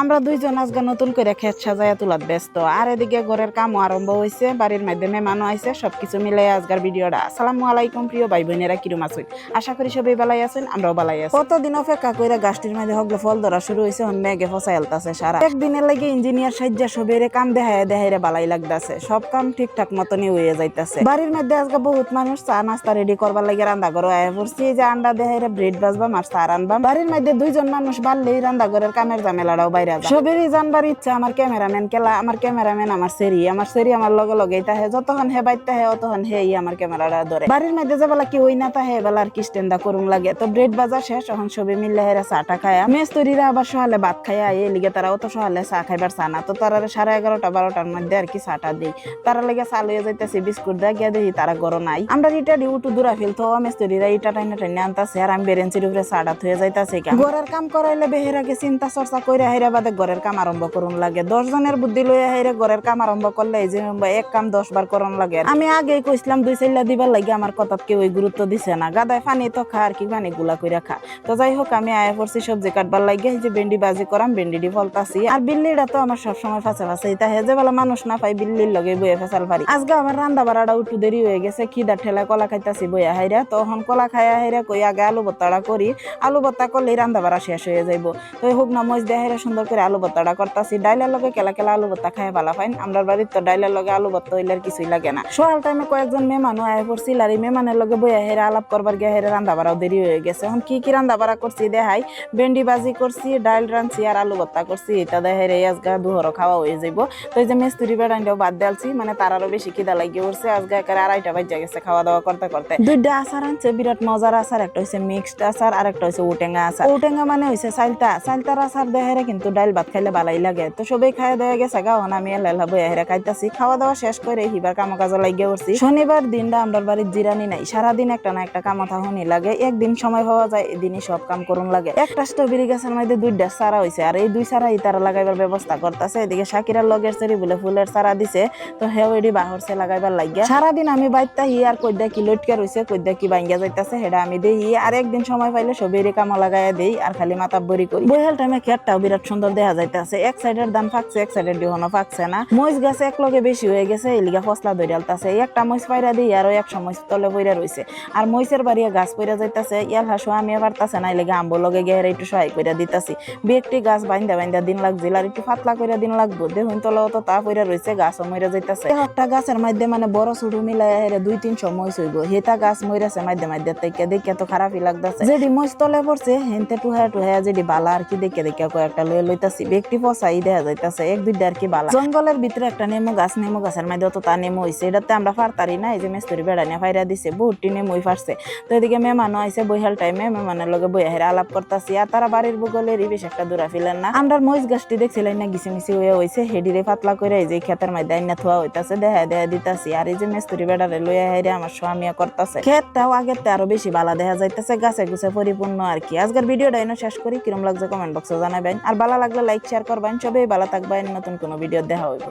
আমরা দুইজন আজকে নতুন করে খেত সাজাইয়া তুলাত ব্যস্ত। আর এদিকে ঘরের কামও আরম্ভ হয়েছে বাড়ির মাধ্যমে মানুষ আইছে, সবকিছু মিলে আজকের ভিডিওটা। আসসালামু আলাইকুম প্রিয় ভাই বোনেরা কিরম আছেন? আশা করি সবাই ভালাই আছেন, আমরাও ভালাই আছি। কতদিন অপেক্ষা করে গাছটির মধ্যে হগলে ফল ধরা শুরু হয়েছে হন মেঘে ফসাই আলতাছে সারা। একদিনের লাগে ইঞ্জিনিয়ার সাজ্জা সবেরে কাম দেখায় দেখাইরে বালাই লাগতাছে। সব কাম ঠিকঠাক মতনই হয়ে যাইতাছে। বাড়ির মধ্যে আজকে বহুত মানুষ চা নাস্তা রেডি করবার লাগে রান্না ঘর আয়া পড়ছি। যে আন্ডা দেখাইরে ব্রেড বাজবাম আর চা রানবাম বাড়ির মধ্যে দুইজন মানুষ বাড়লেই রান্না ঘরের কামের ঝামেলাটাও বাইরে সবেরই জানবার ইচ্ছা, আমার ক্যামেরাম্যান কেলা, আমার ক্যামেরাম্যান আমার সেরি আমার সেরি আমার লগে লগে তাহে যতক্ষণ হে বাইতে হে, অতক্ষণ হে আমার ক্যামেরাটা ধরে। বাড়ির মধ্যে যে বেলা কি হই না তাহে বেলা আর কি স্ট্যান্ডা করুন লাগে। তো ব্রেড বাজার শেষ, এখন সবে মিললে হেরা চাটা খায়। মেস্তরিরা আবার সহালে ভাত খায়, এই লিগে তারা অত সহালে চা খাইবার চা না। তো তারা সাড়ে এগারোটা, বারোটার মধ্যে আর কি চাটা দিই। তারা লেগে চা লইয়া যাইতেছে, বিস্কুট দেয় গিয়া দেখি তারা গরম নাই। আমরা ইটা দি উঠু দূরা ফেলতো মেস্তরিরা ইটা টাইনে টাইনে আনতাছে, আর আমি বেরেন্সির উপরে চাটা থয়ে যাইতাছে ঘরের কাম করাইলে বেহেরাকে চিন্তা চর্চা কইরা হাইরা বাদে ঘরের কাম আরম্ভ করুন লাগে। দশ জনের বুদ্ধি লইয়া হাইরে ঘরের কাম আরম্ভ করলে এই যে এক কাম দশ বার করন লাগে। আমি আগেই কইছিলাম দুই চাইলা দিবার লাগে আমার কথাত কেউ গুরুত্ব দিছে না। গাদায় পানি তো খা, আর কি পানি গুলা কইরা খা। তো যাই হোক, আমি আয়া পড়ছি সবজি কাটবার লাগে যে ভেন্ডি বাজি করাম ভেন্ডি ডি ফলতাছি। আর বিল্লিটা তো আমার সবসময় ফাঁসে ফাঁসে ইতা হে যে বেলা মানুষ না পাই বিল্লির লগে বইয়ে ফেসাল পারি। আজকে আমার রান্না বাড়াটা একটু দেরি হয়ে গেছে, খিদার ঠেলা কলা খাইতাছি বইয়া হাইরা। তখন কলা খাইয়া হাইরা কই আগে আলু ভর্তাটা করি। আলু বত্তা করলে রান্না বাড়া শেষ হয়ে যাইব। তো হোক না মজ দেয় হাইরা সুন্দর করে আলু ভর্তাটা করতাছি। ডাইলের লগে কেলা কেলা আলু ভর্তা খাই ভালো পাইন। আমরা বাড়ির তো ডাইলের লগে আলু ভর্তা হইলে কিছুই লাগে না। সকাল টাইমে কয়েকজন মেহমানও আয় পড়ছিল আর এই মেহমানের লগে বইয়া হেরা আলাপ করবার গিয়ে হেরা রান্না বাড়াও দেরি হয়ে গেছে। এখন কি কি রান্না বাড়া করছি দেখাই। ভেন্ডি বাজি করছি, ডাইল রাঁধছি আর আলু ভর্তা করছি। এটা দেখে রে আজগা দুহরও খাওয়া হয়ে যাইব। তো এই যে মেস্তুরি বেড়াইটাও বাদ দেলছি মানে তার আরও বেশি খিদা লাগিয়ে উঠছে আজকে একেবারে আড়াইটা বাজে গেছে খাওয়া দাওয়া করতে করতে। দুইটা আচার আনছে, বিরাট মজার আচার। একটা হচ্ছে মিক্সড আচার আর একটা হচ্ছে উটেঙ্গা আচার। উটেঙ্গা মানে হচ্ছে সাইলতা সাইলতার আচার দেহেরে কিন্তু ডাইল ভাত খাইলে ভালাই লাগে। তো সবাই খাওয়া দেওয়া গেছে গা হন আমি এলা বইয়া হেরা খাইতাছি। খাওয়া দাওয়া শেষ করে হিবার কাম কাজে লাগিয়ে উঠছি। শনিবার দিনটা আমরা বাড়ির জিরানি নাই। সারাদিন একটা না একটা কামা থাহনি লাগে। একদিন সময় হওয়া যায়, এদিনই সব কাম করুন লাগে। একটা স্ট্রবেরি গাছের মধ্যে দুইটা সারা হয়েছে আর এই দুই সারাই তারা লাগাইবার ব্যবস্থা করতেছে। এদিকে শাকিরার লগের সেরি বলে ফুলের সারা দিছে। তো হেও এডি বাহরছে লাগাইবার লাগিয়া। সারাদিন আমি বাইতা হি আর কইদা কি লটকা রইছে কইদা কি বাইঙ্গা যাইতাছে হেডা আমি দেই আর একদিন সময় পাইলে সবেরই কামা লাগাইয়া দেই। আর খালি মাথা বড়ি করি। বইহাল টাইমে খেতটাও বিরাট সুন্দর দেখা যাইতাছে। এক সাইডের ধান ফাঁকছে, এক সাইডের ডিহনো ফাঁকছে না। মইজ গাছে এক লগে বেশি হয়ে গেছে, এলিগা ফসলা দইরালতাছে একটা মইজ পাইরা দিই আর একশো মইজ তলে পইরা রইছে। আর মইসের বাড়িয়া গাছ পইরা যাইতাছে, ইয়াল হাসু আমি পারতাছে না, এলিগা আম্বো লগে গিয়ে একটু সহায় কইরা দিতাছি। একটি গাছ বাইন্দা বাইন্দা দিন লাগছিল, আর একটু পাতলা কইরা দিন লাগবো। দেখুন তলাও তো তা পইরা রইছে, গাছও মইরা যাইতাছে। একটা গাছের মধ্যে মানে বড় ছোট মিলাই দুই তিনশো মইস হইব। হেতা গাছ মইরাছে মাধ্যমে মাধ্যে থেকে দেখে তো খারাপই লাগতাছে। যেডি মইস তলে পড়ছে, হেনতে টুহায়া টুহায়া যেডি বালা আর কি দেখে দেখে কয়েকটা লয়ে লইতাছি, ব্যক্তি পচাই দেখা যাইতাছে, এক দুইটা আর কি বালা। জঙ্গলের ভিতরে একটা নেমু গাছ, নেমু গাছের মধ্যে তো তা নেমু হইছে, এটাতে আমরা ফারতারি না, এই যে মেস্তরি বেড়ানিয়া ফাইরা দিছে বহুটি নেমুই ফারছে। তো এদিকে মেহমানও আইছে বইহাল টাইমে মেহমানের লগে বইয়া হেরা আলাপ করতাছি, আর তারা বাড়ির বগলেরই বেশ একটা দূরা ফিলেন না। আমরা মহিষ গাছটি দেখছিলেন না গিসি মিসি হয়ে হইছে, হেডিরে পাতলা করে এই যে ক্ষেতের মধ্যে আইনা থোয়া হইতাছে দেখা দেখা দিতাছি, আর এই যে মেস্তরি বেড়ারে লইয়া হেরে আমার স্বামীয়া করতাছে। ক্ষেতটাও আগের আরও বেশি ভালো দেখা যাইতাছে, গাছে গুছে পরিপূর্ণ আর কি। আজকের ভিডিওটা এনে শেষ করি, কিরম লাগছে কমেন্ট বক্সে জানাবেন। আর ভালো লাগলে লাইক শেয়ার করবেন। সবাই ভালো থাকবেন। নতুন কোনো ভিডিও দেখা হইব।